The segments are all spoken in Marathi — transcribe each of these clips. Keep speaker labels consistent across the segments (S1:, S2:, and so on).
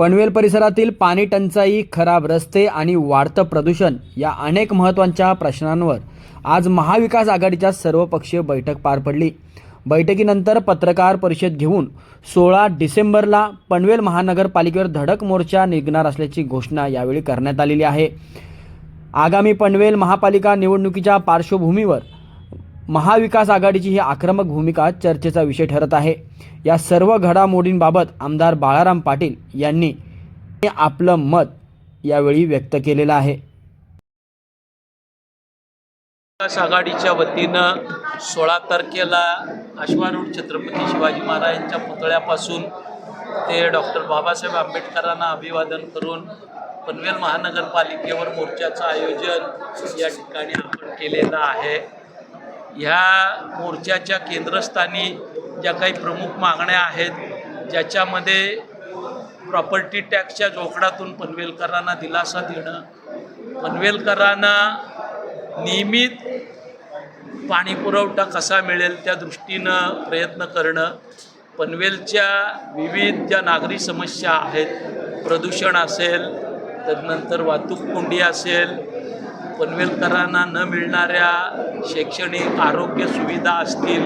S1: पनवेल परिसरातील पाणी टंचाई खराब रस्ते आणि वाढतं प्रदूषण या अनेक महत्त्वाच्या प्रश्नांवर आज महाविकास आघाडीच्या सर्वपक्षीय बैठक पार पडली. बैठकीनंतर पत्रकार परिषद घेऊन सोळा डिसेंबरला पनवेल महानगरपालिकेवर धडक मोर्चा निघणार असल्याची घोषणा यावेळी करण्यात आलेली आहे. आगामी पनवेल महापालिका निवडणुकीच्या पार्श्वभूमीवर महाविकास आघाडीची ही आक्रमक भूमिका चर्चेचा विषय ठरत आहे. या सर्व घडामोडींबाबत आमदार बाळाराम पाटील यांनी आपलं मत यावेळी व्यक्त केलेलं आहे.
S2: विकास आघाडीच्या वतीनं सोळा तारखेला अश्वारूढ छत्रपती शिवाजी महाराजांच्या पुतळ्यापासून ते डॉक्टर बाबासाहेब आंबेडकरांना अभिवादन करून पनवेल महानगरपालिकेवर मोर्चाचं आयोजन या ठिकाणी आपण केलेलं आहे. ह्या मोर्चाच्या केंद्रस्थानी ज्या काही प्रमुख मागण्या आहेत ज्याच्यामध्ये प्रॉपर्टी टॅक्सच्या जोखडातून पनवेलकरांना दिलासा देणं पनवेलकरांना नियमित पाणी पुरवठा कसा मिळेल त्या दृष्टीनं प्रयत्न करणं पनवेलच्या विविध ज्या नागरी समस्या आहेत प्रदूषण असेल त्यानंतर वाहतूक कोंडी असेल पनवेलकरांना न मिळणाऱ्या शैक्षणिक आरोग्य सुविधा असतील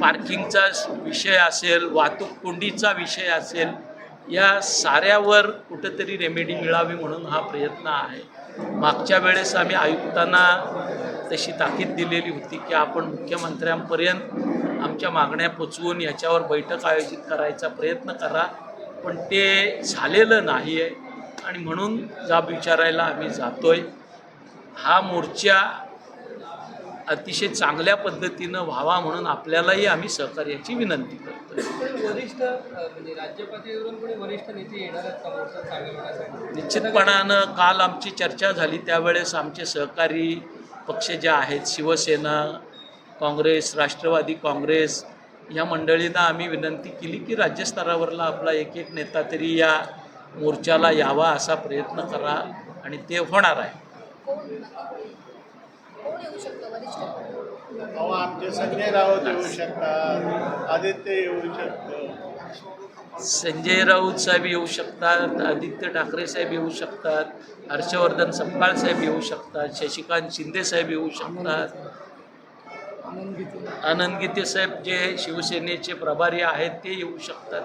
S2: पार्किंगचा विषय असेल वाहतूक कोंडीचा विषय असेल या साऱ्यावर कुठंतरी रेमेडी मिळावी म्हणून हा प्रयत्न आहे. मागच्या वेळेस आम्ही आयुक्तांना तशी ताकीद दिलेली होती की आपण मुख्यमंत्र्यांपर्यंत आमच्या मागण्या पोचवून याच्यावर बैठक आयोजित करायचा प्रयत्न करा पण ते झालेलं नाही आहे आणि म्हणून जाब विचारायला आम्ही जातोय. हा मोर्चा अतिशय चांगल्या पद्धतीनं व्हावा म्हणून आपल्यालाही आम्ही सहकार्याची विनंती करतोय.
S3: पण वरिष्ठ म्हणजे वरिष्ठ नेते
S2: निश्चितपणानं काल आमची चर्चा झाली त्यावेळेस आमचे सहकारी पक्ष जे आहेत शिवसेना काँग्रेस राष्ट्रवादी काँग्रेस या मंडळींना आम्ही विनंती केली की राज्यस्तरावरला आपला एक एक नेता तरी या मोर्चाला यावा असा प्रयत्न करा आणि ते होणार आहे.
S4: कोण? कोण येऊ शकतं? वरिष्ठ
S5: अहो आमचे संजय राऊत येऊ शकतात आदित्य येऊ शकतो.
S2: संजय राऊत साहेब येऊ शकतात आदित्य ठाकरे साहेब येऊ शकतात हर्षवर्धन सपकाळ साहेब येऊ शकतात शशिकांत शिंदे साहेब येऊ शकतात. आनंद गीते साहेब जे शिवसेनेचे प्रभारी आहेत ते येऊ शकतात.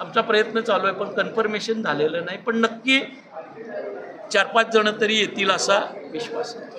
S2: आमचा प्रयत्न चालू आहे पण कन्फर्मेशन झालेलं नाही. पण नक्की चार पाच जण तरी येतील असा विश्वास आहे.